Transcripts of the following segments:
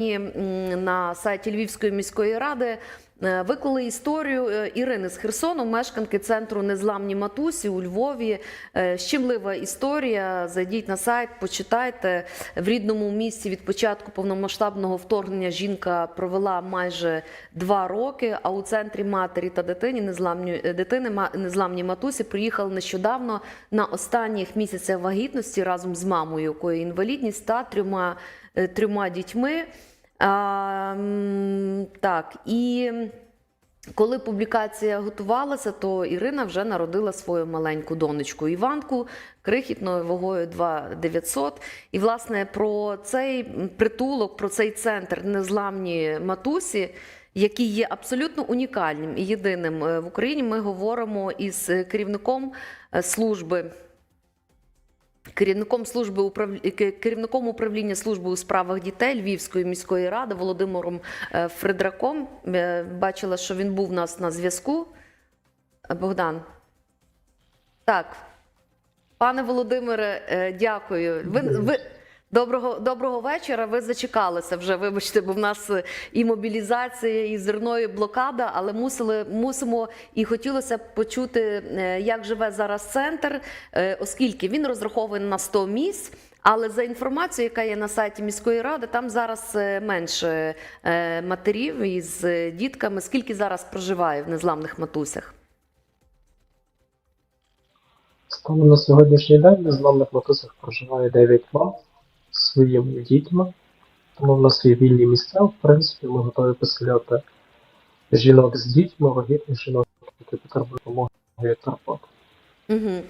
м, на сайті Львівської міської ради е, виклали історію е, Ірини з Херсону, мешканки центру Незламні Матусі у Львові. Е, Щемлива історія. Зайдіть на сайт, почитайте. В рідному місті від початку повномасштабного вторгнення жінка провела майже два роки. А у центрі матері та дитині незламні дитини незламні матусі приїхали нещодавно на останніх місяцях вагітності разом з мамою, якої інвалідність та трьома, трьома дітьми. А, так, і коли публікація готувалася, то Ірина вже народила свою маленьку донечку Іванку крихітною вагою 2900. І, власне, про цей притулок, про цей центр незламні матусі. Який є абсолютно унікальним і єдиним е, в Україні, ми говоримо із керівником е, служби керівником служби управлі... керівником управління служби у справах дітей Львівської міської ради Володимиром е, Фредраком. Е, Бачила, що він був у нас на зв'язку. Е, Богдан. Так. Пане Володимире, е, дякую. Ви, ви... Доброго, доброго вечора. Ви зачекалися вже. Вибачте, бо в нас е, і мобілізація, і зерною блокада, але мусили мусимо і хотілося б почути, е, як живе зараз центр, е, оскільки він розрахований на 100 місць. Але за інформацією, яка є на сайті міської ради, там зараз менше матерів із дітками. Скільки зараз проживає в незламних матусях? Станом на сьогоднішній день в незламних матусах проживає 9 мам з своїми дітьми. Тому в нас є вільні місця. В принципі, ми готові поселяти жінок з дітьми, вагітних жінок, які потребують допомоги турботи. Угу.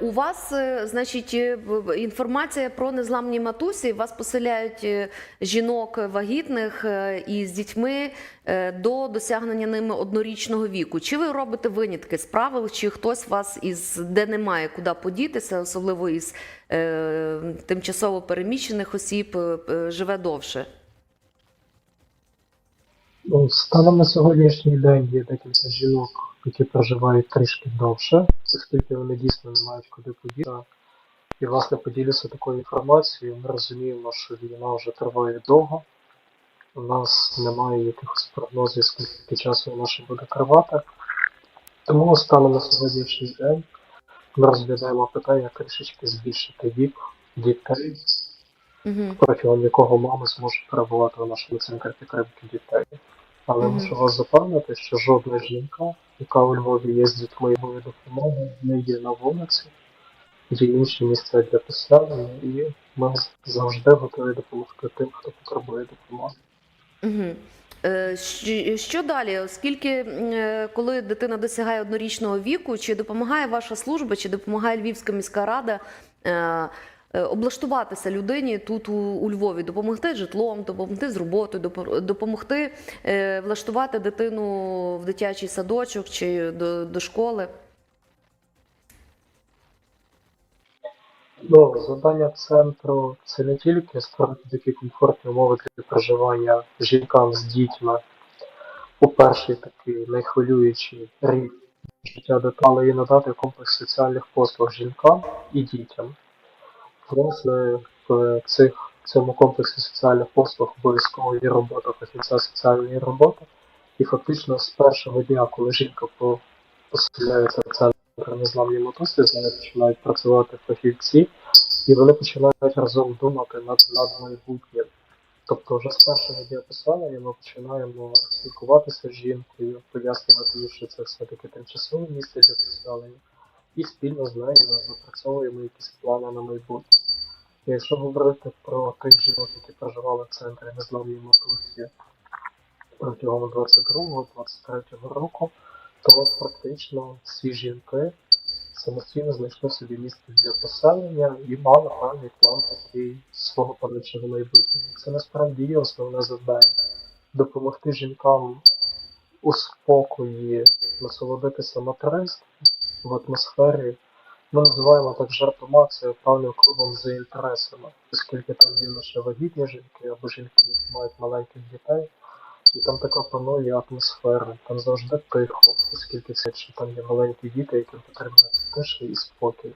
У вас, е, значить, е, інформація про незламні матусі. Вас поселяють жінок вагітних е, і з дітьми до досягнення ними однорічного віку. Чи ви робите винятки з правил, чи хтось вас із де немає куди подітися, особливо із е, тимчасово переміщених осіб, живе довше? Ну, станом на сьогоднішній день є декілька жінок, які проживають трішки довше, оскільки вони дійсно не мають куди подіти. І, власне, поділюся такою інформацією. Ми розуміємо, що війна вже триває довго. У нас немає якихось прогнозів, скільки часу вона ще буде тривати. Тому станом на сьогоднішній день ми розглядаємо питання трішечки збільшити вік дітей, протягом якого мами зможуть перебувати у нашому центрі підтримки дітей. Але мушу вас запевнити, що жодна жінка, яка у Львові є з дітьми і допомоги, не є на вулиці, є інші місця для поселення, і ми завжди готові допомогти тим, хто потребує допомоги. Угу. Що, далі? Оскільки е, коли дитина досягає однорічного віку, чи допомагає ваша служба, чи допомагає Львівська міська рада е, облаштуватися людині тут у, у Львові, допомогти житлом, допомогти з роботою, допомогти е, влаштувати дитину в дитячий садочок чи до, до школи? Ну, завдання центру це не тільки створити такі комфортні умови для проживання жінкам з дітьми у перший такий найхвилюючий рік життя але і надати комплекс соціальних послуг жінкам і дітям. Власне, в цих, цьому комплексі соціальних послуг обов'язково є робота фахівця соціальної роботи. І фактично з першого дня, коли жінка по- поселяється в центр незламні мотоси, з нею починають працювати фахівці, і вони починають разом думати над, над майбутнім. Тобто вже з першого дня поселення ми починаємо спілкуватися з жінкою, пояснювати що це все-таки тимчасове місце для поселення, і спільно з нею випрацьовуємо якісь плани на майбутнє. Якщо говорити про тих жінок, які проживали в центрі незламні мотузки протягом 22-23 року, то практично всі жінки самостійно знайшли собі місце для поселення і мали певний план такий свого подальшого майбутнього. Це насправді є основне завдання допомогти жінкам у спокої насолодитися материнством в атмосфері. Ми називаємо так жартома це певним клубом за інтересами, оскільки там є лише вагітні жінки або жінки, які мають маленьких дітей. І там така панує атмосфера, там завжди тихо, оскільки це що там є маленькі діти, яким потрібна тиша і спокій.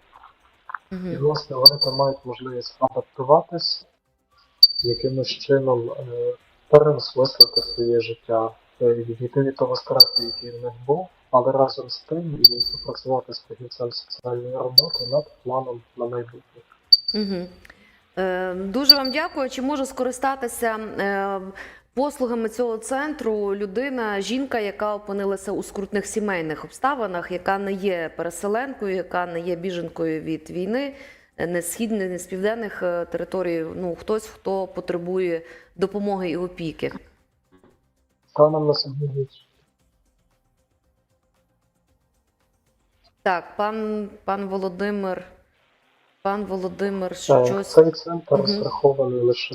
І Угу. власне вони там мають можливість адаптуватись, якимось чином е, переосмислити своє життя, е, відійти від того стресу, який в них був, але разом з тим і попрацювати з фахівцем соціальної роботи над планом на майбутнє. Угу. Е, дуже вам дякую. Чи може скористатися е, послугами цього центру людина, жінка, яка опинилася у скрутних сімейних обставинах, яка не є переселенкою, яка не є біженкою від війни, не східних, не з південних е, територій. Ну хтось, хто потребує допомоги і опіки. Станом на сьогодні Так, пан, пан Володимир, пан Володимир, е, щось. цей центр Мгм. розрахований лише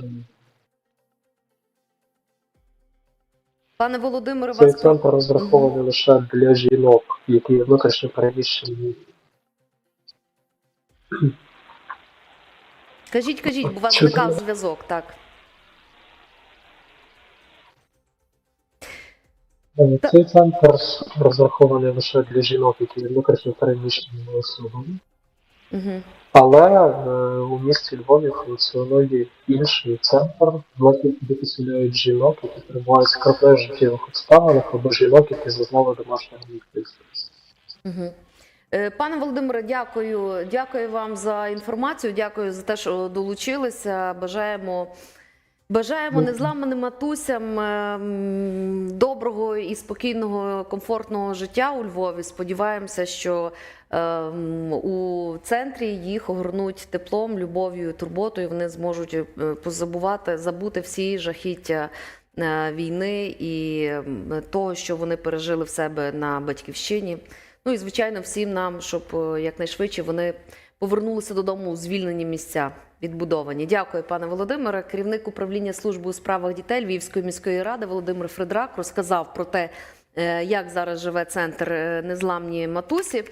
Пане Володимире, цей вас центр розрахований лише для жінок, які внутрішньо переміщені. кажіть, кажіть, бо у вас зникав зв'язок, так. Цей центр розрахований лише для жінок, які внутрішньо переміщені особами. Угу. Але е, у місті Львові функціонує інший центр, в який жінок, які перебувають в скрутних життєвих обставинах, або жінок, які зазнали домашнього. Угу. Пане Володимире, дякую. Дякую вам за інформацію. Дякую за те, що долучилися. Бажаємо. Бажаємо Ну, незламаним матусям е, доброго і спокійного, комфортного життя у Львові. Сподіваємося, що е, у центрі їх огорнуть теплом, любов'ю, турботою. Вони зможуть е, позабувати, забути всі жахіття війни і того, що вони пережили в себе на батьківщині. Ну і звичайно, всім нам, щоб якнайшвидше вони повернулися додому у звільнені місця. Відбудовані. Дякую, пане Володимире. Керівник управління служби у справах дітей Львівської міської ради Володимир Фредрак розказав про те, е, як зараз живе центр е, незламні матусі.